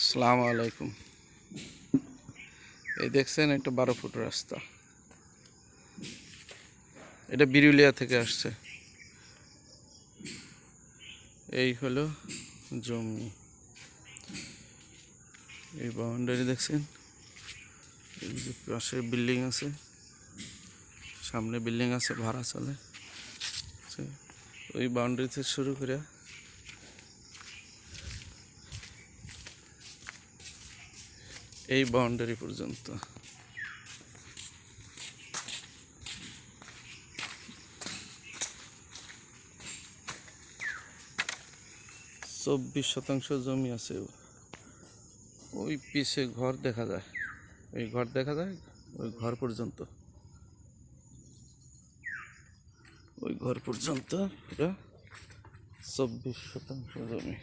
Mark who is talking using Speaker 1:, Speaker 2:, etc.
Speaker 1: আসসালামু আলাইকুম। এই দেখছেন একটা বারো ফুট রাস্তা। এটা বিরুলিয়া থেকে আসছে। এই হলো জমি। এই বাউন্ডারি দেখছেন? পাশে বিল্ডিং আছে। সামনে বিল্ডিং আছে, ভাড়া চলে। ওই বাউন্ডারি থেকে শুরু করে এই বাউন্ডারি পর্যন্ত। চব্বিশ শতাংশ জমি আছে। ওই পিছে ঘর দেখা যায়। ওই ঘর দেখা যায় ওই ঘর পর্যন্ত। ওই ঘর পর্যন্ত এটা চব্বিশ শতাংশ জমি।